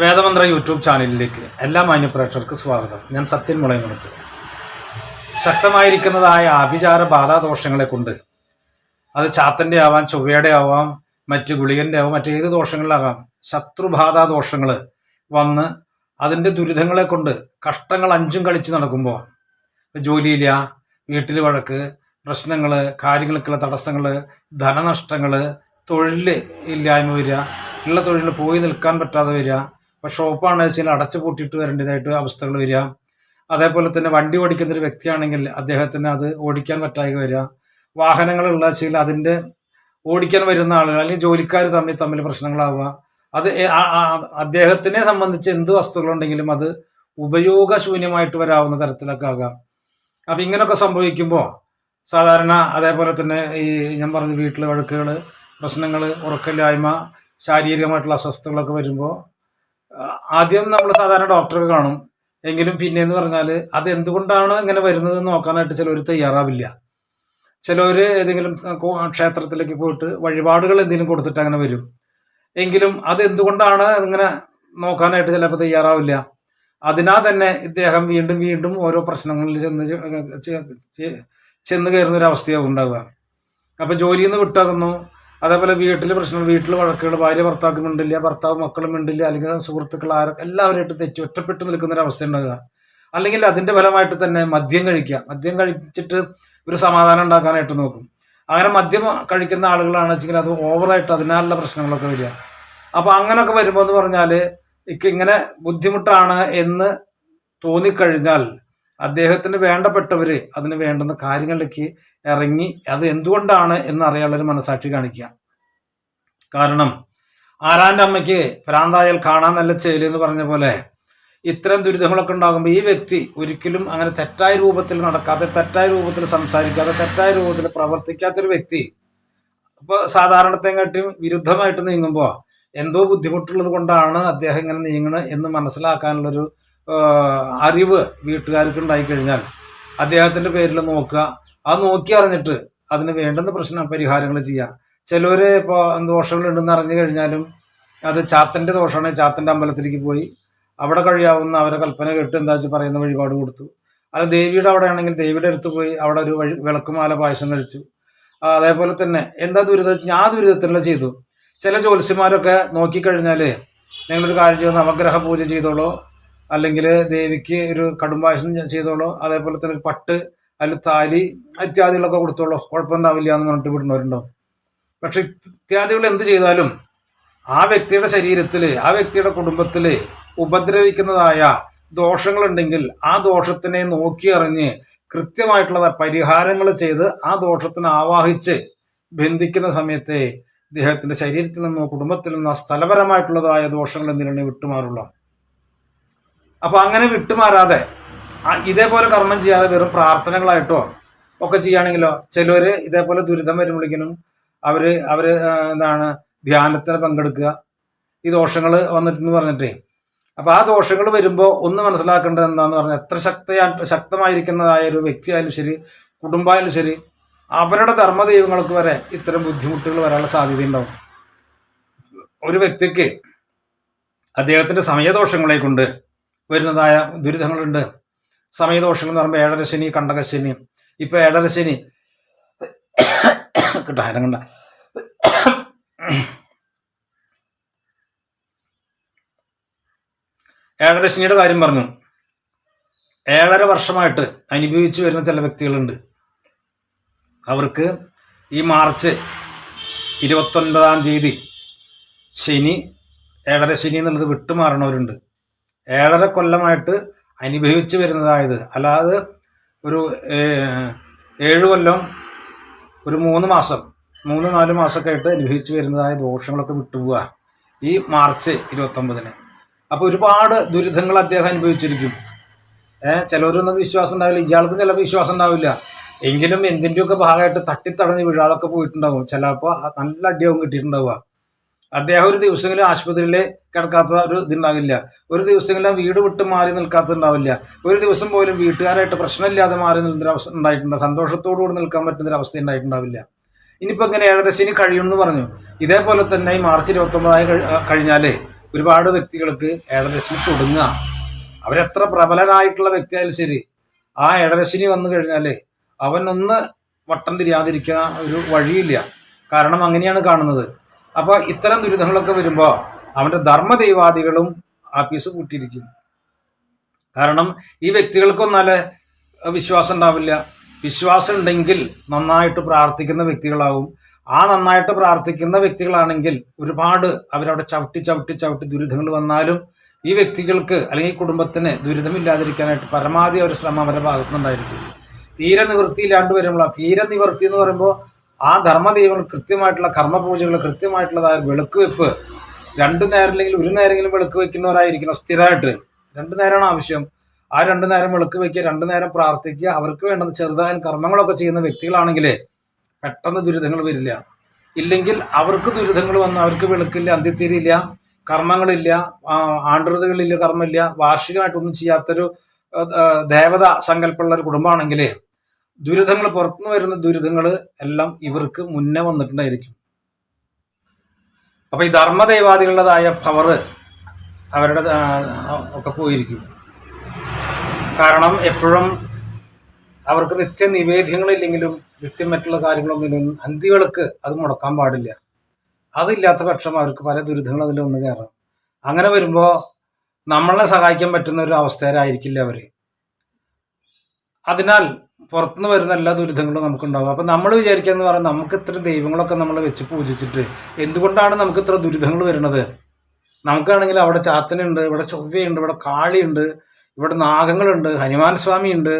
വേദമന്ത്ര YouTube ചാനലിലേക്ക് എല്ലാ മാന്യപ്രേക്ഷകർക്ക് സ്വാഗതം. ഞാൻ സത്യൻ മുളയംകുളത്ത്. ശക്തമായിരിക്കുന്നതായ ആഭിചാര ബാധാദോഷങ്ങളെ കൊണ്ട് അത് ചാത്തന്റെ ആവാം ചൊവ്വയുടെ ആവാം മറ്റ് ഗുളികന്റെ ആവാം മറ്റേത് ദോഷങ്ങളിലാകാം ശത്രുബാധാദോഷങ്ങൾ വന്ന് അതിന്റെ ദുരിതങ്ങളെ കൊണ്ട് കഷ്ടങ്ങൾ അഞ്ചും കളിച്ച് നടക്കുമ്പോൾ ജോലിയില്ല വീട്ടിൽ വഴക്ക് പ്രശ്നങ്ങൾ കാര്യങ്ങൾക്കുള്ള തടസ്സങ്ങൾ ധനനഷ്ടങ്ങൾ തൊഴിൽ ഇല്ലായ്മ വരിക ഉള്ള തൊഴിൽ പോയി നിൽക്കാൻ പറ്റാതെ വരിക ഇപ്പോൾ ഷോപ്പാണെന്ന് വെച്ചാൽ അടച്ചു പൂട്ടിയിട്ട് വരേണ്ടതായിട്ട് അവസ്ഥകൾ വരിക. അതേപോലെ തന്നെ വണ്ടി ഓടിക്കുന്ന ഒരു വ്യക്തിയാണെങ്കിൽ അദ്ദേഹത്തിന് അത് ഓടിക്കാൻ പറ്റാതെ വരിക. വാഹനങ്ങളുള്ള വെച്ചാൽ അതിന്റെ ഓടിക്കാൻ വരുന്ന ആളുകൾ അല്ലെങ്കിൽ ജോലിക്കാർ തമ്മിൽ തമ്മിൽ പ്രശ്നങ്ങളാവുക. അത് അദ്ദേഹത്തിനെ സംബന്ധിച്ച് എന്ത് വസ്തുക്കളുണ്ടെങ്കിലും അത് ഉപയോഗശൂന്യമായിട്ട് വരാവുന്ന തരത്തിലൊക്കെ ആകാം. അപ്പം ഇങ്ങനെയൊക്കെ സംഭവിക്കുമ്പോൾ സാധാരണ അതേപോലെ തന്നെ ഈ ഞാൻ പറഞ്ഞ വീട്ടിലെ വഴക്കുകൾ പ്രശ്നങ്ങൾ ഉറക്കമില്ലായ്മ ശാരീരികമായിട്ടുള്ള അസ്വസ്ഥതകളൊക്കെ വരുമ്പോൾ ആദ്യം നമ്മൾ സാധാരണ ഡോക്ടറെ കാണും. എങ്കിലും പിന്നെ എന്ന് പറഞ്ഞാൽ അത് എന്തുകൊണ്ടാണ് ഇങ്ങനെ വരുന്നത് നോക്കാനായിട്ട് ചിലർ തയ്യാറാവില്ല. ചിലവർ ഏതെങ്കിലും ക്ഷേത്രത്തിലേക്ക് പോയിട്ട് വഴിപാടുകൾ എന്തെങ്കിലും കൊടുത്തിട്ട് അങ്ങനെ വരും. എങ്കിലും അത് എന്തുകൊണ്ടാണ് ഇങ്ങനെ നോക്കാനായിട്ട് ചിലപ്പോൾ തയ്യാറാവില്ല. അതിനാൽ തന്നെ ഇദ്ദേഹം വീണ്ടും വീണ്ടും ഓരോ പ്രശ്നങ്ങളിൽ ചെന്ന് ചെന്ന് കയറുന്ന ഒരു ഉണ്ടാവുക. അപ്പം ജോലിയിൽ നിന്ന് വിട്ടാകുന്നു. അതേപോലെ വീട്ടിലെ പ്രശ്നം വീട്ടിൽ വഴക്കുകൾ ഭാര്യ ഭർത്താക്കും ഉണ്ടില്ല ഭർത്താവ് മക്കളും ഉണ്ടില്ല അല്ലെങ്കിൽ സുഹൃത്തുക്കൾ ആരും എല്ലാവരുമായിട്ട് തെറ്റി ഒറ്റപ്പെട്ട് നിൽക്കുന്ന ഒരു അവസ്ഥ ഉണ്ടാകുക അല്ലെങ്കിൽ അതിന്റെ ഫലമായിട്ട് തന്നെ മദ്യം കഴിക്കുക. മദ്യം കഴിച്ചിട്ട് ഒരു സമാധാനം ഉണ്ടാക്കാനായിട്ട് നോക്കും. അങ്ങനെ മദ്യം കഴിക്കുന്ന ആളുകളാണ് വെച്ചെങ്കിൽ അത് ഓവറായിട്ട് അതിനാലുള്ള പ്രശ്നങ്ങളൊക്കെ വരിക. അപ്പോൾ അങ്ങനെയൊക്കെ വരുമ്പോൾ എന്ന് പറഞ്ഞാൽ ഇങ്ങനെ ബുദ്ധിമുട്ടാണ് എന്ന് തോന്നിക്കഴിഞ്ഞാൽ അദ്ദേഹത്തിന് വേണ്ടപ്പെട്ടവര് അതിന് വേണ്ടുന്ന കാര്യങ്ങളിലേക്ക് ഇറങ്ങി അത് എന്തുകൊണ്ടാണ് എന്ന് അറിയാനുള്ളൊരു മനസാക്ഷി കാണിക്കുക. കാരണം ആരാന്റെ അമ്മയ്ക്ക് ഭ്രാന്തായാൽ കാണാൻ നല്ല ചേലി എന്ന് പറഞ്ഞ പോലെ ഇത്തരം ദുരിതങ്ങളൊക്കെ ഉണ്ടാകുമ്പോൾ ഈ വ്യക്തി ഒരിക്കലും അങ്ങനെ തെറ്റായ രൂപത്തിൽ നടക്കാതെ തെറ്റായ രൂപത്തിൽ സംസാരിക്കാതെ തെറ്റായ രൂപത്തിൽ പ്രവർത്തിക്കാത്തൊരു വ്യക്തി ഇപ്പോൾ സാധാരണത്തെക്കാട്ടിയും വിരുദ്ധമായിട്ട് നീങ്ങുമ്പോൾ എന്തോ ബുദ്ധിമുട്ടുള്ളത് കൊണ്ടാണ് അദ്ദേഹം ഇങ്ങനെ നീങ്ങണത് എന്ന് മനസ്സിലാക്കാനുള്ളൊരു അറിവ് വീട്ടുകാർക്ക് ഉണ്ടായിക്കഴിഞ്ഞാൽ അദ്ദേഹത്തിന്റെ പേരിൽ നോക്കുക. അത് നോക്കി അറിഞ്ഞിട്ട് അതിന് വേണ്ടുന്ന പ്രശ്ന പരിഹാരങ്ങൾ ചെയ്യുക. ചിലർ ഇപ്പോൾ ദോഷങ്ങളുണ്ടെന്ന് അറിഞ്ഞു കഴിഞ്ഞാലും അത് ചാത്തന്റെ ദോഷമാണ്. ചാത്തന്റെ അമ്പലത്തിലേക്ക് പോയി അവിടെ കഴിയാവുന്ന അവരെ കൽപ്പന കേട്ട് എന്താ വെച്ചാൽ പറയുന്ന വഴിപാട് കൊടുത്തു. അല്ല ദേവിയുടെ അവിടെ ആണെങ്കിൽ ദേവിയുടെ അടുത്ത് പോയി അവിടെ ഒരു വഴി വിളക്കുമാല പായസം കഴിച്ചു. അതേപോലെ തന്നെ എന്താ ദുരിതം ഞാൻ ദുരിതത്തിലുള്ള ചെയ്തു. ചില ജ്യോത്സ്യന്മാരൊക്കെ നോക്കിക്കഴിഞ്ഞാൽ നിങ്ങളൊരു കാര്യം ചെയ്തു. നവഗ്രഹ പൂജ ചെയ്തോളൂ. അല്ലെങ്കിൽ ദേവിക്ക് ഒരു കടുംപായസം ചെയ്തോളൂ. അതേപോലെ തന്നെ ഒരു പട്ട് അതിൽ താലി ഇത്യാദികളൊക്കെ കൊടുത്തോളോ. കുഴപ്പമുണ്ടാവില്ല എന്ന് പറഞ്ഞിട്ട് വിടുന്നവരുണ്ടോ? പക്ഷെ ഇത്യാദികൾ എന്ത് ചെയ്താലും ആ വ്യക്തിയുടെ ശരീരത്തിൽ ആ വ്യക്തിയുടെ കുടുംബത്തിൽ ഉപദ്രവിക്കുന്നതായ ദോഷങ്ങളുണ്ടെങ്കിൽ ആ ദോഷത്തിനെ നോക്കി അറിഞ്ഞ് കൃത്യമായിട്ടുള്ള പരിഹാരങ്ങൾ ചെയ്ത് ആ ദോഷത്തിന് ആവാഹിച്ച് ബന്ധിക്കുന്ന സമയത്തെ ഇദ്ദേഹത്തിന്റെ ശരീരത്തിൽ നിന്നോ കുടുംബത്തിൽ നിന്നോ സ്ഥലപരമായിട്ടുള്ളതായ ദോഷങ്ങൾ എന്തിനാണ് വിട്ടുമാറുള്ള? അപ്പൊ അങ്ങനെ വിട്ടുമാറാതെ ഇതേപോലെ കർമ്മം ചെയ്യാതെ വെറും പ്രാർത്ഥനകളായിട്ടോ ഒക്കെ ചെയ്യുകയാണെങ്കിലോ ചിലവര് ഇതേപോലെ ദുരിതം വരുമ്പോഴേക്കിനും അവർ അവർ എന്താണ് ധ്യാനത്തിന് പങ്കെടുക്കുക. ഈ ദോഷങ്ങൾ വന്നിട്ടെന്ന് പറഞ്ഞിട്ടേ. അപ്പൊ ആ ദോഷങ്ങൾ വരുമ്പോൾ ഒന്ന് മനസ്സിലാക്കേണ്ടത് എന്താന്ന് പറഞ്ഞാൽ എത്ര ശക്തയാ ശക്തമായിരിക്കുന്നതായ ഒരു വ്യക്തിയായാലും ശരി കുടുംബമായാലും ശരി അവരുടെ ധർമ്മദൈവങ്ങൾക്ക് വരെ ഇത്തരം ബുദ്ധിമുട്ടുകൾ വരാനുള്ള സാധ്യതയുണ്ടാവും ഒരു വ്യക്തിക്ക് അദ്ദേഹത്തിന്റെ സമയദോഷങ്ങളെ കൊണ്ട് വരുന്നതായ ദുരിതങ്ങളുണ്ട്. സമയദോഷങ്ങൾ എന്ന് പറയുമ്പോൾ ഏഴരശനി കണ്ടകശനി ഇപ്പൊ ഏഴരശനി കിട്ടാ കണ്ട ഏഴരശനിയുടെ കാര്യം പറഞ്ഞു. ഏഴര വർഷമായിട്ട് അനുഭവിച്ചു വരുന്ന ചില വ്യക്തികളുണ്ട്. അവർക്ക് ഈ മാർച്ച് ഇരുപത്തൊൻപതാം തീയതി ശനി ഏഴര ശനി എന്നുള്ളത് വിട്ടുമാറണവരുണ്ട്. ഏഴര കൊല്ലമായിട്ട് അനുഭവിച്ചു വരുന്നതായത്. അല്ലാതെ ഒരു ഏഴു കൊല്ലം ഒരു മൂന്ന് മാസം മൂന്ന് നാല് മാസമൊക്കെ ആയിട്ട് അനുഭവിച്ചു വരുന്നതായ ദോഷങ്ങളൊക്കെ വിട്ടുപോവുക ഈ മാർച്ച് ഇരുപത്തൊമ്പതിന്. അപ്പോൾ ഒരുപാട് ദുരിതങ്ങൾ അദ്ദേഹം അനുഭവിച്ചിരിക്കും. ഏഹ് ചിലവരൊന്നും വിശ്വാസം ഉണ്ടാവില്ല. ഇയാൾക്കും ചിലപ്പോൾ വിശ്വാസം ഉണ്ടാവില്ല. എങ്കിലും എന്തിന്റെയൊക്കെ ഭാഗമായിട്ട് തട്ടിത്തടഞ്ഞ് വീഴാതൊക്കെ പോയിട്ടുണ്ടാവും. ചിലപ്പോൾ നല്ല അടിയാവും കിട്ടിയിട്ടുണ്ടാവുക. അദ്ദേഹം ഒരു ദിവസമെങ്കിലും ആശുപത്രിയിൽ കിടക്കാത്ത ഒരു ഇതുണ്ടാവില്ല. ഒരു ദിവസമെങ്കിലും വീട് വിട്ട് മാറി നിൽക്കാത്തതുണ്ടാവില്ല ഒരു ദിവസം പോലും വീട്ടുകാരായിട്ട് പ്രശ്നമില്ലാതെ മാറി നിൽക്കുന്ന അവസ്ഥ ഉണ്ടായിട്ടുണ്ട്. സന്തോഷത്തോടു കൂടി നിൽക്കാൻ പറ്റുന്ന ഒരു അവസ്ഥ ഉണ്ടായിട്ടുണ്ടാവില്ല. ഇനിയിപ്പോൾ ഇങ്ങനെ ഏഴരശനി കഴിയുമെന്ന് പറഞ്ഞു. ഇതേപോലെ തന്നെ ഈ മാർച്ച് ഇരുപത്തൊമ്പതായി കഴി കഴിഞ്ഞാൽ ഒരുപാട് വ്യക്തികൾക്ക് ഏകദേശം ചൊടുങ്ങുക. അവരെത്ര പ്രബലനായിട്ടുള്ള വ്യക്തിയായാലും ശരി ആ ഏഴരശനി വന്നു കഴിഞ്ഞാൽ അവനൊന്ന് വട്ടം തിരിയാതിരിക്കുന്ന ഒരു വഴിയില്ല. കാരണം അങ്ങനെയാണ് കാണുന്നത്. അപ്പോൾ ഇത്തരം ദുരിതങ്ങളൊക്കെ വരുമ്പോൾ അവന്റെ ധർമ്മദൈവാദികളും ആഫീസ് പൂട്ടിയിരിക്കും കാരണം ഈ വ്യക്തികൾക്കൊന്നാൽ വിശ്വാസം ഉണ്ടാവില്ല. വിശ്വാസം ഉണ്ടെങ്കിൽ നന്നായിട്ട് പ്രാർത്ഥിക്കുന്ന വ്യക്തികളാവും. ആ നന്നായിട്ട് പ്രാർത്ഥിക്കുന്ന വ്യക്തികളാണെങ്കിൽ ഒരുപാട് അവരവിടെ ചവിട്ടി ചവിട്ടി ചവിട്ടി ദുരിതങ്ങൾ വന്നാലും ഈ വ്യക്തികൾക്ക് അല്ലെങ്കിൽ കുടുംബത്തിന് ദുരിതമില്ലാതിരിക്കാനായിട്ട് പരമാവധി ഒരു ശ്രമം അവരുടെ ഭാഗത്തുനിന്നുണ്ടായിരിക്കും. തീരെ നിവൃത്തിയില്ലാണ്ട് വരുമ്പോൾ തീരെ നിവൃത്തി എന്ന് പറയുമ്പോൾ ആ ധർമ്മദൈവങ്ങൾ കൃത്യമായിട്ടുള്ള കർമ്മപൂജകൾ കൃത്യമായിട്ടുള്ളതായ വെളുക്ക് വെപ്പ് രണ്ടു നേരം അല്ലെങ്കിൽ ഒരു നേരമെങ്കിലും വെളുക്ക് വെക്കുന്നവരായിരിക്കണം സ്ഥിരമായിട്ട്. രണ്ടു നേരമാണ് ആവശ്യം. ആ രണ്ടു നേരം വെളുക്ക് വെക്കുക രണ്ടു നേരം പ്രാർത്ഥിക്കുക അവർക്ക് വേണ്ടത് ചെറുതായ കർമ്മങ്ങളൊക്കെ ചെയ്യുന്ന വ്യക്തികളാണെങ്കിൽ പെട്ടെന്ന് ദുരിതങ്ങൾ വരില്ല. ഇല്ലെങ്കിൽ അവർക്ക് ദുരിതങ്ങൾ വന്ന് അവർക്ക് വെളുക്കില്ല അന്ത്യത്തിരിയില്ല കർമ്മങ്ങളില്ല ആണ്ടൃതകളില്ല കർമ്മമില്ല വാർഷികമായിട്ടൊന്നും ചെയ്യാത്തൊരു ദേവത സങ്കല്പമുള്ള ഒരു കുടുംബമാണെങ്കിൽ ദുരിതങ്ങൾ പുറത്തുനിന്ന് വരുന്ന ദുരിതങ്ങൾ എല്ലാം ഇവർക്ക് മുന്നേ വന്നിട്ടുണ്ടായിരിക്കും. അപ്പൊ ഈ ധർമ്മദൈവാദികളുടേതായ പവർ അവരുടെ ഒക്കെ പോയിരിക്കും. കാരണം എപ്പോഴും അവർക്ക് നിത്യ നിവേദ്യങ്ങളില്ലെങ്കിലും നിത്യം മറ്റുള്ള കാര്യങ്ങളൊന്നും അന്തിവിളക്ക് അത് മുടക്കാൻ പാടില്ല. അതില്ലാത്ത പക്ഷം അവർക്ക് പല ദുരിതങ്ങളും അതിൽ ഒന്ന് കയറാം. അങ്ങനെ വരുമ്പോൾ നമ്മളെ സഹായിക്കാൻ പറ്റുന്ന ഒരു അവസ്ഥയിലായിരിക്കില്ല അവർ അതിനാൽ പുറത്തുനിന്ന് വരുന്ന എല്ലാ ദുരിതങ്ങളും നമുക്കുണ്ടാവും. അപ്പം നമ്മൾ വിചാരിക്കാന്ന് പറഞ്ഞാൽ നമുക്ക് ഇത്ര ദൈവങ്ങളൊക്കെ നമ്മൾ വെച്ച് പൂജിച്ചിട്ട് എന്തുകൊണ്ടാണ് നമുക്ക് ഇത്ര ദുരിതങ്ങൾ വരുന്നത്? നമുക്കാണെങ്കിൽ അവിടെ ചാത്തനുണ്ട് ഇവിടെ ചൊവ്വയുണ്ട് ഇവിടെ കാളിയുണ്ട് ഇവിടെ നാഗങ്ങളുണ്ട് ഹനുമാൻ സ്വാമി ഉണ്ട്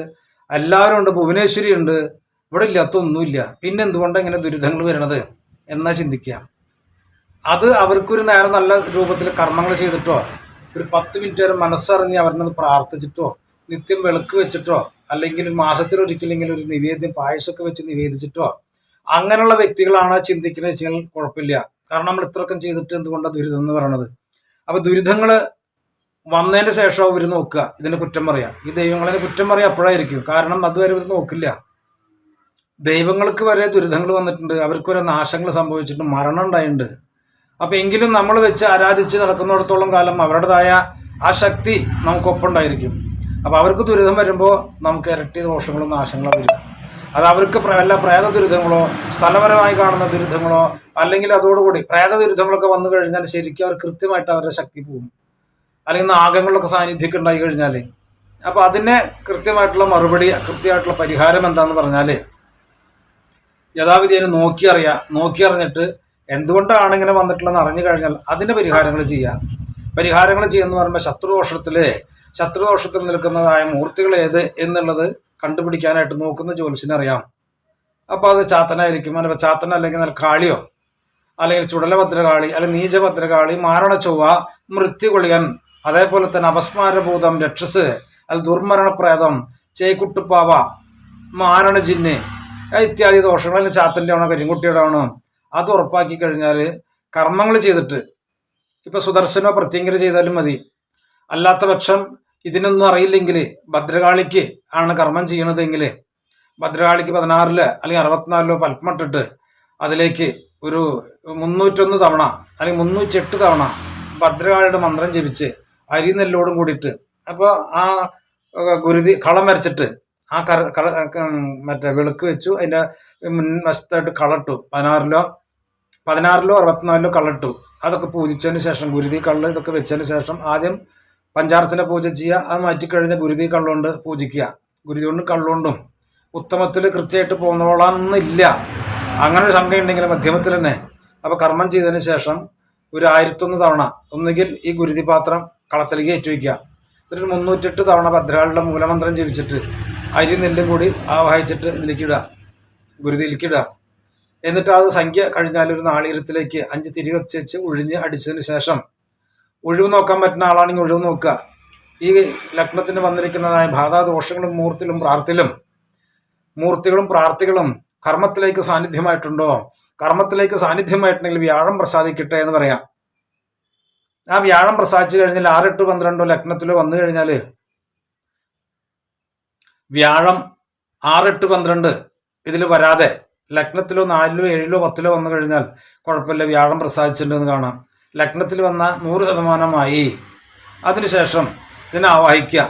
എല്ലാവരും ഉണ്ട് ഭുവനേശ്വരി ഉണ്ട് ഇവിടെ ഇല്ലാത്ത ഒന്നുമില്ല പിന്നെ എന്തുകൊണ്ടാണ് ഇങ്ങനെ ദുരിതങ്ങൾ വരുന്നത് എന്നാ ചിന്തിക്കുക. അത് അവർക്കൊരു നേരം നല്ല രൂപത്തിൽ കർമ്മങ്ങൾ ചെയ്തിട്ടോ ഒരു പത്ത് മിനിറ്റ് വരെ മനസ്സറിഞ്ഞ് അവരിനൊന്ന് പ്രാർത്ഥിച്ചിട്ടോ നിത്യം വെളുക്ക് വെച്ചിട്ടോ അല്ലെങ്കിൽ മാസത്തിൽ ഒരിക്കലെങ്കിലും ഒരു നിവേദ്യം പായസമൊക്കെ വെച്ച് നിവേദിച്ചിട്ടോ? അങ്ങനെയുള്ള വ്യക്തികളാണ് ചിന്തിക്കുന്നത് വെച്ചാൽ കുഴപ്പമില്ല. കാരണം നമ്മൾ ഇത്രയൊക്കെ ചെയ്തിട്ട് എന്തുകൊണ്ടാണ് ദുരിതം എന്ന് പറയണത്? അപ്പൊ ദുരിതങ്ങൾ വന്നതിന് ശേഷം ഇവർ നോക്കുക. ഇതിന് കുറ്റം പറയാം. ഈ ദൈവങ്ങളെ കുറ്റം പറയാം അപ്പോഴായിരിക്കും. കാരണം അതുവരെ ഇവർ നോക്കില്ല. ദൈവങ്ങൾക്ക് വരെ ദുരിതങ്ങൾ വന്നിട്ടുണ്ട്. അവർക്ക് വരെ നാശങ്ങൾ സംഭവിച്ചിട്ടുണ്ട്. മരണം ഉണ്ടായിട്ടുണ്ട്. അപ്പൊ എങ്കിലും നമ്മൾ വെച്ച് ആരാധിച്ച് നടക്കുന്നിടത്തോളം കാലം അവരുടേതായ ആ ശക്തി നമുക്കൊപ്പമുണ്ടായിരിക്കും അപ്പൊ അവർക്ക് ദുരിതം വരുമ്പോൾ നമുക്ക് ഇരട്ടി ദോഷങ്ങളും നാശങ്ങളും വരിക. അത് അവർക്ക് വല്ല പ്രേത ദുരിതങ്ങളോ സ്ഥലപരമായി കാണുന്ന ദുരിതങ്ങളോ അല്ലെങ്കിൽ അതോടുകൂടി പ്രേത ദുരിതങ്ങളൊക്കെ വന്നു കഴിഞ്ഞാൽ ശരിക്കും അവർ കൃത്യമായിട്ട് അവരുടെ ശക്തി പോകും. അല്ലെങ്കിൽ നാഗങ്ങളിലൊക്കെ സാന്നിധ്യമൊക്കെ ഉണ്ടായി കഴിഞ്ഞാൽ അപ്പോൾ അതിനെ കൃത്യമായിട്ടുള്ള മറുപടി കൃത്യമായിട്ടുള്ള പരിഹാരം എന്താണെന്ന് പറഞ്ഞാൽ യഥാവിധി അതിനെ നോക്കി അറിയാം നോക്കി അറിഞ്ഞിട്ട് എന്തുകൊണ്ടാണ് ഇങ്ങനെ വന്നിട്ടുള്ളതെന്ന് അറിഞ്ഞു കഴിഞ്ഞാൽ അതിന്റെ പരിഹാരങ്ങൾ ചെയ്യുക പരിഹാരങ്ങൾ ചെയ്യുമെന്ന് പറയുമ്പോൾ ശത്രുദോഷത്തിൽ ശത്രുദോഷത്തിൽ നിൽക്കുന്നതായ മൂർത്തികൾ ഏത് എന്നുള്ളത് കണ്ടുപിടിക്കാനായിട്ട് നോക്കുന്ന ജ്യോത്സ്യനറിയാം. അപ്പോൾ അത് ചാത്തനായിരിക്കും അല്ല ചാത്തൻ അല്ലെങ്കിൽ നല്ല കാളിയോ അല്ലെങ്കിൽ ചുടലഭദ്രകാളി അല്ലെങ്കിൽ നീചഭദ്രകാളി മാരണ ചൊവ്വ മൃത്യുകൊളിയൻ അതേപോലെ തന്നെ അപസ്മാരഭൂതം രക്ഷസ് അല്ല ദുർമരണപ്രേതം ചേക്കുട്ടുപ്പാവ മാരണ ജിന്ന് ഇത്യാദി ദോഷങ്ങൾ അല്ലെങ്കിൽ ചാത്തന്റെ ആണോ കരിങ്കുട്ടിയുടെ ആണോ അത് ഉറപ്പാക്കി കഴിഞ്ഞാൽ കർമ്മങ്ങൾ ചെയ്തിട്ട് ഇപ്പൊ സുദർശനോ പ്രത്യങ്കര ചെയ്താലും മതി. അല്ലാത്ത പക്ഷം ഇതിനൊന്നും അറിയില്ലെങ്കിൽ ഭദ്രകാളിക്ക് ആണ് കർമ്മം ചെയ്യണതെങ്കിൽ ഭദ്രകാളിക്ക് പതിനാറിൽ അല്ലെങ്കിൽ അറുപത്തിനാലിലോ പൽപ്പമിട്ടിട്ട് അതിലേക്ക് ഒരു മുന്നൂറ്റൊന്ന് തവണ അല്ലെങ്കിൽ മുന്നൂറ്റെട്ട് തവണ ഭദ്രകാളിയുടെ മന്ത്രം ജപിച്ച് അരി നെല്ലോടും കൂടിയിട്ട് അപ്പോൾ ആ ഗുരുതി കളം വരച്ചിട്ട് ആ കര കള മറ്റേ വിളക്ക് വെച്ചു. അതിന്റെ മുൻവശത്തായിട്ട് കളട്ടു. പതിനാറിലോ പതിനാറിലോ അറുപത്തിനാലിലോ കളട്ടു. അതൊക്കെ പൂജിച്ചതിന് ശേഷം ഗുരുതി കള്ള് ഇതൊക്കെ വെച്ചതിന് ശേഷം ആദ്യം പഞ്ചാർച്ചന പൂജ ചെയ്യുക അത് മാറ്റിക്കഴിഞ്ഞ ഗുരുതി കള്ളുകൊണ്ട് പൂജിക്കുക. ഗുരുതി കൊണ്ട് കള്ളുകൊണ്ടും ഉത്തമത്തിൽ കൃത്യമായിട്ട് പോകുന്നോളാന്നില്ല അങ്ങനെ ഒരു സംഖ്യ ഉണ്ടെങ്കിൽ മധ്യമത്തിൽ തന്നെ. അപ്പോൾ കർമ്മം ചെയ്തതിന് ശേഷം ഒരു ആയിരത്തൊന്ന് തവണ ഒന്നുകിൽ ഈ ഗുരുതി പാത്രം കളത്തിലേക്ക് ഏറ്റുവയ്ക്കുക. എന്നിട്ട് മുന്നൂറ്റെട്ട് തവണ ഭദ്രകാളിയുടെ മൂലമന്ത്രം ജപിച്ചിട്ട് അരി നെല്ലും കൂടി ആവാഹിച്ചിട്ട് ഇതിലേക്ക് ഇടുക. ഗുരുതിയിലേക്ക് ഇടുക. എന്നിട്ട് അത് സംഖ്യ കഴിഞ്ഞാൽ ഒരു നാളീരത്തിലേക്ക് അഞ്ച് തിരി വെച്ച് ഒഴിഞ്ഞ് അടിച്ചതിന് ശേഷം ഒഴിവ് നോക്കാൻ പറ്റുന്ന ആളാണെങ്കിൽ ഒഴിവ് നോക്കുക. ഈ ലഗ്നത്തിന് വന്നിരിക്കുന്നതായ ബാധാദോഷങ്ങളും മൂർത്തിലും പ്രാർത്ഥിലും മൂർത്തികളും പ്രാർത്ഥികളും കർമ്മത്തിലേക്ക് സാന്നിധ്യമായിട്ടുണ്ടോ? കർമ്മത്തിലേക്ക് സാന്നിധ്യമായിട്ടുണ്ടെങ്കിൽ വ്യാഴം പ്രസാദിക്കട്ടെ എന്ന് പറയാം. ആ വ്യാഴം പ്രസാദിച്ചു കഴിഞ്ഞാൽ ആറെട്ട് പന്ത്രണ്ടോ ലഗ്നത്തിലോ വന്നു കഴിഞ്ഞാൽ വ്യാഴം ആറെട്ട് പന്ത്രണ്ട് ഇതിൽ വരാതെ ലഗ്നത്തിലോ നാലിലോ ഏഴിലോ പത്തിലോ വന്നു കഴിഞ്ഞാൽ കുഴപ്പമില്ല വ്യാഴം പ്രസാദിച്ചിട്ടുണ്ടെന്ന് കാണാം. ലഗ്നത്തിൽ വന്ന നൂറ് ശതമാനമായി. അതിനുശേഷം ഇതിനെ ആവാഹിക്കുക.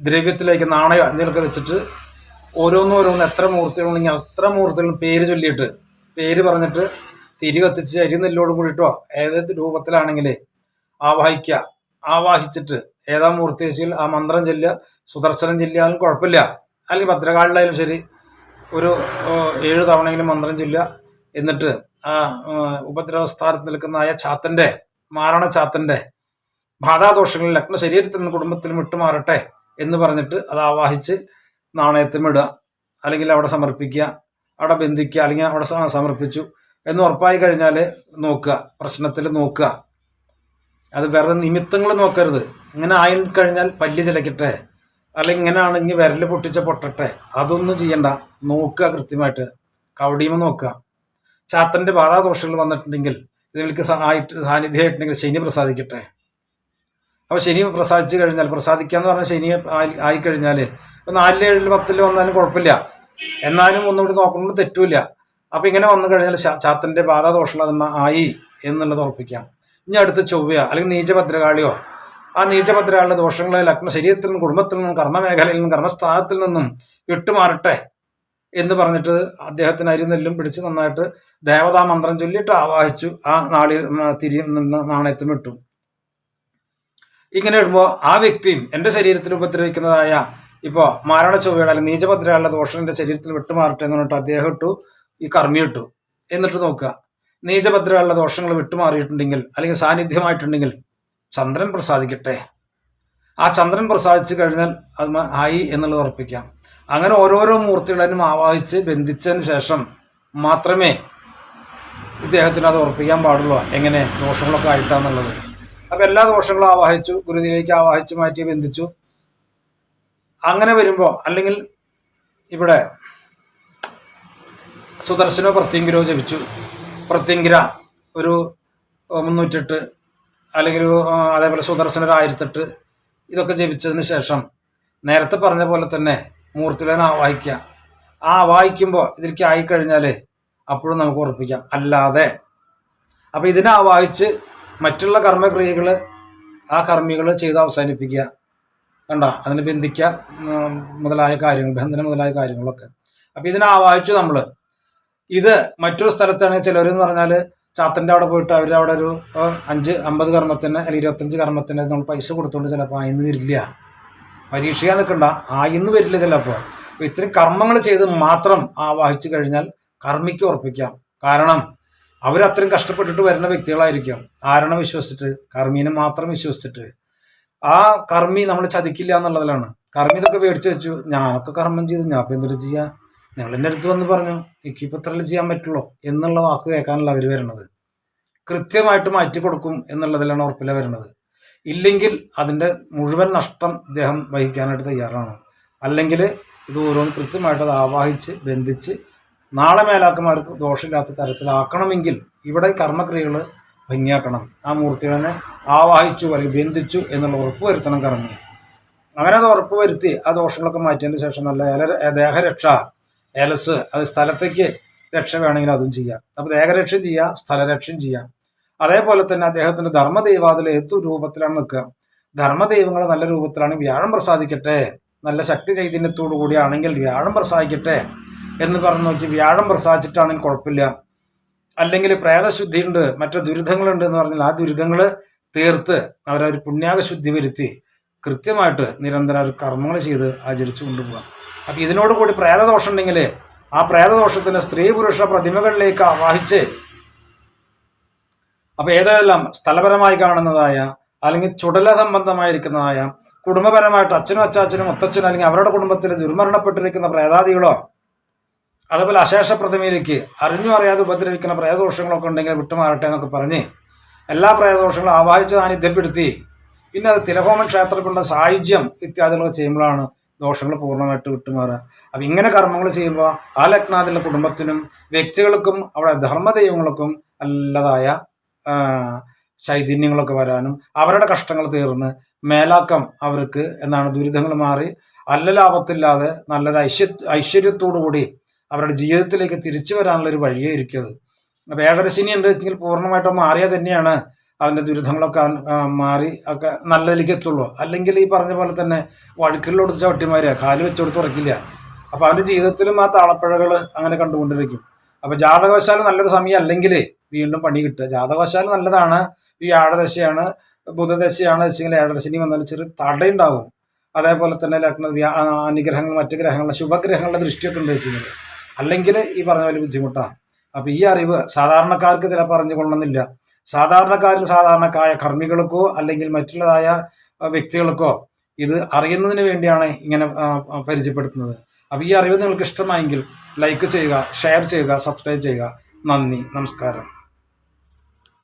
ദ്രവ്യത്തിലേക്ക് നാണയം എന്തെങ്കിലുമൊക്കെ വെച്ചിട്ട് ഓരോന്നോരോന്ന് എത്ര മൂർത്തികളുണ്ടെങ്കിൽ അത്ര മൂർത്തികളും പേര് ചൊല്ലിയിട്ട് പേര് പറഞ്ഞിട്ട് തിരി കത്തിച്ച് അരി നെല്ലോട് കൂടിയിട്ടോ ഏത് രൂപത്തിലാണെങ്കിൽ ആവാഹിക്കുക. ആവാഹിച്ചിട്ട് ഏതാ മൂർത്തി വെച്ചാൽ ആ മന്ത്രം ചെല്ലുക സുദർശനം ചെല്ലിയാലും കുഴപ്പമില്ല. അല്ലെങ്കിൽ ഭദ്രകാളിലായാലും ശരി ഒരു ഏഴ് തവണയെങ്കിലും മന്ത്രം ചൊല്ലുക. എന്നിട്ട് ഉപദ്രവസ്ഥാനത്ത് നിൽക്കുന്ന ആയ ചാത്തന്റെ മാരണ ചാത്തന്റെ ബാധാദോഷങ്ങൾ ലഗ്ന ശരീരത്തിൽ നിന്ന് കുടുംബത്തിലും വിട്ടുമാറട്ടെ എന്ന് പറഞ്ഞിട്ട് അത് ആവാഹിച്ച് നാണയത്തും ഇടുക അല്ലെങ്കിൽ അവിടെ സമർപ്പിക്കുക അവിടെ ബന്ധിക്കുക അല്ലെങ്കിൽ അവിടെ സമർപ്പിച്ചു എന്ന് ഉറപ്പായി കഴിഞ്ഞാൽ നോക്കുക പ്രശ്നത്തിൽ നോക്കുക. അത് വെറുതെ നിമിത്തങ്ങൾ നോക്കരുത്. ഇങ്ങനെ ആയി കഴിഞ്ഞാൽ പല്ല് ചിലക്കട്ടെ അല്ലെങ്കിൽ ഇങ്ങനെയാണെങ്കിൽ വിരൽ പൊട്ടിച്ച പൊട്ടട്ടെ അതൊന്നും ചെയ്യണ്ട. നോക്കുക കൃത്യമായിട്ട്. കവടിയുമ്പോൾ നോക്കുക. ചാത്തന്റെ ബാധാദോഷങ്ങൾ വന്നിട്ടുണ്ടെങ്കിൽ ഇതിലേക്ക് ആയിട്ട് സാന്നിധ്യമായിട്ടുണ്ടെങ്കിൽ ശനി പ്രസാദിക്കട്ടെ. അപ്പോൾ ശനി പ്രസാദിച്ചു കഴിഞ്ഞാൽ പ്രസാദിക്കാന്ന് പറഞ്ഞാൽ ശനി ആയി ആയിക്കഴിഞ്ഞാൽ ഇപ്പം നാലിൽ ഏഴിൽ പത്തിൽ വന്നാലും കുഴപ്പമില്ല. എന്നാലും ഒന്നുകൂടി നോക്കുന്നത് തെറ്റൂല അപ്പം ഇങ്ങനെ വന്നു കഴിഞ്ഞാൽ ചാത്തന്റെ ബാധാദോഷങ്ങൾ അത് ആയി എന്നുള്ളത് ഉറപ്പിക്കാം. ഇനി അടുത്ത് ചൊവ്വയോ അല്ലെങ്കിൽ നീചഭദ്രകാളിയോ ആ നീചഭദ്രകാളിയുടെ ദോഷങ്ങളെ ലഗ്ന ശരീരത്തിൽ നിന്നും കുടുംബത്തിൽ നിന്നും കർമ്മമേഖലയിൽ നിന്നും കർമ്മസ്ഥാനത്തിൽ നിന്നും വിട്ടുമാറട്ടെ. എന്ന് പറഞ്ഞിട്ട് അദ്ദേഹത്തിന് അരിനെല്ലും പിടിച്ച് നന്നായിട്ട് ദേവതാ മന്ത്രം ചൊല്ലിയിട്ട് ആവാഹിച്ചു. ആ നാളി തിരി നാണയത്തും ഇട്ടു. ഇങ്ങനെ ഇടുമ്പോൾ ആ വ്യക്തിയും എന്റെ ശരീരത്തിൽ ഉപദ്രവിക്കുന്നതായ ഇപ്പോൾ മാരണ ചൊവ്വയുടെ അല്ലെങ്കിൽ നീചഭദ്രയാളുടെ ദോഷം എന്റെ ശരീരത്തിൽ വിട്ടുമാറട്ടെ എന്ന് പറഞ്ഞിട്ട് അദ്ദേഹം ഇട്ടു. ഈ കർമ്മി ഇട്ടു. എന്നിട്ട് നോക്കുക. നീചഭദ്രയാളുടെ ദോഷങ്ങൾ വിട്ടുമാറിയിട്ടുണ്ടെങ്കിൽ അല്ലെങ്കിൽ സാന്നിധ്യമായിട്ടുണ്ടെങ്കിൽ ചന്ദ്രൻ പ്രസാദിക്കട്ടെ. ആ ചന്ദ്രൻ പ്രസാദിച്ചു കഴിഞ്ഞാൽ അത് ആയി എന്നുള്ളത് ഉറപ്പിക്കാം. അങ്ങനെ ഓരോരോ മൂർത്തികളെയും ആവാഹിച്ച് ബന്ധിച്ചതിന് ശേഷം മാത്രമേ ഇദ്ദേഹത്തിന് അത് ഉറപ്പിക്കാൻ പാടുള്ളൂ. എങ്ങനെ? ദോഷങ്ങളൊക്കെ ആയിട്ടാന്നുള്ളത് അപ്പം എല്ലാ ദോഷങ്ങളും ആവാഹിച്ചു ഗുരുതിയിലേക്ക് ആവാഹിച്ച് മാറ്റി ബന്ധിച്ചു. അങ്ങനെ വരുമ്പോൾ അല്ലെങ്കിൽ ഇവിടെ സുദർശനോ പ്രത്യങ്കിരോ ജപിച്ചു. പ്രത്യങ്കിര ഒരു മുന്നൂറ്റെട്ട് അല്ലെങ്കിൽ അതേപോലെ സുദർശന ഒരു ആയിരത്തെട്ട് ഇതൊക്കെ ജപിച്ചതിന് ശേഷം നേരത്തെ പറഞ്ഞ പോലെ തന്നെ മൂർത്തികളെ ആവാഹിക്കുക ആ ആവാഹിക്കുമ്പോൾ ഇതിലേക്ക് ആയിക്കഴിഞ്ഞാൽ അപ്പോഴും നമുക്ക് ഉറപ്പിക്കാം. അല്ലാതെ അപ്പോൾ ഇതിനെ ആവാഹിച്ച് മറ്റുള്ള കർമ്മക്രിയകൾ ആ കർമ്മികൾ ചെയ്ത് അവസാനിപ്പിക്കുക. കണ്ട? അതിനെ ബന്ധിക്കുക മുതലായ കാര്യങ്ങൾ ബന്ധനം മുതലായ കാര്യങ്ങളൊക്കെ. അപ്പോൾ ഇതിനെ ആവാഹിച്ചു നമ്മൾ ഇത് മറ്റൊരു സ്ഥലത്താണ് ചിലരെന്ന് പറഞ്ഞാൽ ചാത്തന്റെ അവിടെ പോയിട്ട് അവർ അവിടെ ഒരു അഞ്ച് അമ്പത് കർമ്മത്തിന് അല്ലെങ്കിൽ ഇരുപത്തഞ്ച് കർമ്മത്തിന് നമ്മൾ പൈസ കൊടുത്തുകൊണ്ട് ചിലപ്പോൾ അതിന് വരില്ല. പരീക്ഷിക്കാൻ നിൽക്കണ്ട ആ ഇന്ന് വരില്ല ചിലപ്പോൾ അപ്പോൾ ഇത്രയും കർമ്മങ്ങൾ ചെയ്ത് മാത്രം ആവാഹിച്ചു കഴിഞ്ഞാൽ കർമ്മിക്ക് ഉറപ്പിക്കാം. കാരണം അവരത്രയും കഷ്ടപ്പെട്ടിട്ട് വരുന്ന വ്യക്തികളായിരിക്കും. ആരണ വിശ്വസിച്ചിട്ട് കർമ്മീനെ മാത്രം വിശ്വസിച്ചിട്ട്. ആ കർമ്മി നമ്മൾ ചതിക്കില്ല എന്നുള്ളതിലാണ്. കർമ്മി ഇതൊക്കെ മേടിച്ചു വെച്ചു. ഞാനൊക്കെ കർമ്മം ചെയ്തു. ഞാൻ ഇപ്പം എന്തൊരു ചെയ്യാ? നിങ്ങൾ എന്റെ അടുത്ത് വന്ന് പറഞ്ഞു എനിക്കിപ്പോൾ ഇത്രയല്ലേ ചെയ്യാൻ പറ്റുള്ളൂ എന്നുള്ള വാക്ക് കേൾക്കാനല്ല അവർ വരുന്നത്. കൃത്യമായിട്ട് മാറ്റി കൊടുക്കും എന്നുള്ളതിലാണ് ഉറപ്പില വരുന്നത്. ഇല്ലെങ്കിൽ അതിന്റെ മുഴുവൻ നഷ്ടം ഇദ്ദേഹം വഹിക്കാനായിട്ട് തയ്യാറാണ്. അല്ലെങ്കിൽ ഇത് ഓരോന്ന് കൃത്യമായിട്ട് അത് ആവാഹിച്ച് ബന്ധിച്ച് നാളെ മേലാക്കന്മാർക്ക് ദോഷമില്ലാത്ത തരത്തിലാക്കണമെങ്കിൽ ഇവിടെ കർമ്മക്രിയകൾ ഭംഗിയാക്കണം. ആ മൂർത്തികളെ ആവാഹിച്ചു അല്ലെങ്കിൽ ബന്ധിച്ചു എന്നുള്ള ഉറപ്പ് വരുത്തണം കർമ്മി. അങ്ങനെ അത് ഉറപ്പ് വരുത്തി ആ ദോഷങ്ങളൊക്കെ മാറ്റിയതിന് ശേഷം നല്ല ഏല ദേഹരക്ഷ ഏലസ് അത് സ്ഥലത്തേക്ക് രക്ഷ വേണമെങ്കിൽ അതും ചെയ്യാം. അപ്പോൾ ദേഹരക്ഷയും ചെയ്യാം സ്ഥലരക്ഷയും ചെയ്യാം. അതേപോലെ തന്നെ അദ്ദേഹത്തിന്റെ ധർമ്മദൈവാതിൽ ഏതു രൂപത്തിലാണ് നിൽക്കുക? ധർമ്മദൈവങ്ങൾ നല്ല രൂപത്തിലാണ് വ്യാഴം പ്രസാദിക്കട്ടെ. നല്ല ശക്തി ചൈതന്യത്തോടു കൂടിയാണെങ്കിൽ വ്യാഴം പ്രസാദിക്കട്ടെ എന്ന് പറഞ്ഞു നോക്കി വ്യാഴം പ്രസാദിച്ചിട്ടാണെങ്കിൽ കുഴപ്പമില്ല. അല്ലെങ്കിൽ പ്രേതശുദ്ധിയുണ്ട് മറ്റു ദുരിതങ്ങളുണ്ട് എന്ന് പറഞ്ഞാൽ ആ ദുരിതങ്ങൾ തീർത്ത് അവരൊരു പുണ്യാകശുദ്ധി വരുത്തി കൃത്യമായിട്ട് നിരന്തരം ഒരു കർമ്മങ്ങൾ ചെയ്ത് ആചരിച്ചു കൊണ്ടുപോകാം. അപ്പം ഇതിനോടുകൂടി പ്രേതദോഷം ഉണ്ടെങ്കിൽ ആ പ്രേതദോഷത്തിന് സ്ത്രീ പുരുഷ പ്രതിമകളിലേക്ക് ആവാഹിച്ച് അപ്പൊ ഏതെല്ലാം സ്ഥലപരമായി കാണുന്നതായ അല്ലെങ്കിൽ ചുടല സംബന്ധമായിരിക്കുന്നതായ കുടുംബപരമായിട്ട് അച്ഛനും അച്ചാച്ചനും മുത്തച്ഛനും അല്ലെങ്കിൽ അവരുടെ കുടുംബത്തിൽ ദുർമരണപ്പെട്ടിരിക്കുന്ന പ്രേതാദികളോ അതുപോലെ അശേഷ പ്രതിമയിലേക്ക് അറിഞ്ഞു അറിയാതെ ഉപദ്രവിക്കുന്ന പ്രേതദോഷങ്ങളൊക്കെ ഉണ്ടെങ്കിൽ വിട്ടുമാറട്ടെ എന്നൊക്കെ പറഞ്ഞ് എല്ലാ പ്രേതദോഷങ്ങളും ആവാഹിച്ച് സാന്നിധ്യപ്പെടുത്തി പിന്നെ അത് തിലഹോമൻ ക്ഷേത്രത്തിലുള്ള സായുജ്യം ഇത്യാദികളൊക്കെ ചെയ്യുമ്പോഴാണ് ദോഷങ്ങൾ പൂർണമായിട്ട് വിട്ടുമാറുക. അപ്പം ഇങ്ങനെ കർമ്മങ്ങൾ ചെയ്യുമ്പോൾ ആ ലഗ്നാദിലെ കുടുംബത്തിനും വ്യക്തികൾക്കും അവിടെ ധർമ്മദൈവങ്ങൾക്കും നല്ലതായ ആ, ചൈതന്യങ്ങളൊക്കെ വരാനും അവരുടെ കഷ്ടങ്ങൾ തീർന്ന് മേലാക്കം അവർക്ക് എന്നാണ് ദുരിതങ്ങൾ മാറി അല്ല ലാഭത്തില്ലാതെ നല്ലൊരു ഐശ്വ ഐശ്വര്യത്തോടു കൂടി അവരുടെ ജീവിതത്തിലേക്ക് തിരിച്ചു വരാനുള്ള ഒരു വഴിയേ അത് അപ്പോൾ ഏഴരശനി ഉണ്ട് വെച്ചെങ്കിൽ പൂർണമായിട്ടും മാറിയാൽ തന്നെയാണ് അതിന്റെ ദുരിതങ്ങളൊക്കെ മാറി ഒക്കെ നല്ലതിലേക്ക് എത്തുള്ളൂ. അല്ലെങ്കിൽ ഈ പറഞ്ഞ പോലെ തന്നെ വഴുക്കിലോട് ചവിട്ടിമാരുക കാൽ വെച്ചോടുത്ത് ഉറക്കില്ല അപ്പോൾ അവന്റെ ജീവിതത്തിലും ആ താളപ്പഴകൾ അങ്ങനെ കണ്ടുകൊണ്ടിരിക്കും. അപ്പോൾ ജാതകവശാൽ നല്ലൊരു സമയം അല്ലെങ്കിൽ വീണ്ടും പണി കിട്ടുക. ജാതകവശാൽ നല്ലതാണ്. ഈ ആടദശയാണ് ബുധദശയാണ് വെച്ചെങ്കിൽ ഏഴരശനി വന്നാൽ ചെറിയ തടയുണ്ടാവും അതേപോലെ തന്നെ ലഗ്ന അനുഗ്രഹങ്ങൾ മറ്റു ഗ്രഹങ്ങളുടെ ശുഭഗ്രഹങ്ങളുടെ ദൃഷ്ടിയൊക്കെ ഉണ്ട് വെച്ചിരുന്നത് അല്ലെങ്കിൽ ഈ പറഞ്ഞ പോലെ ബുദ്ധിമുട്ടാണ്. അപ്പോൾ ഈ അറിവ് സാധാരണക്കാർക്ക് ചിലപ്പോൾ അറിഞ്ഞുകൊള്ളണമെന്നില്ല സാധാരണക്കാരിൽ സാധാരണക്കായ കർമ്മികൾക്കോ അല്ലെങ്കിൽ മറ്റുള്ളതായ വ്യക്തികൾക്കോ ഇത് അറിയുന്നതിന് വേണ്ടിയാണ് ഇങ്ങനെ പരിചയപ്പെടുത്തുന്നത്. അപ്പോൾ ഈ അറിവ് നിങ്ങൾക്ക് ഇഷ്ടമായെങ്കിൽ ലൈക്ക് ചെയ്യുക ഷെയർ ചെയ്യുക സബ്സ്ക്രൈബ് ചെയ്യുക. നന്ദി നമസ്കാരം.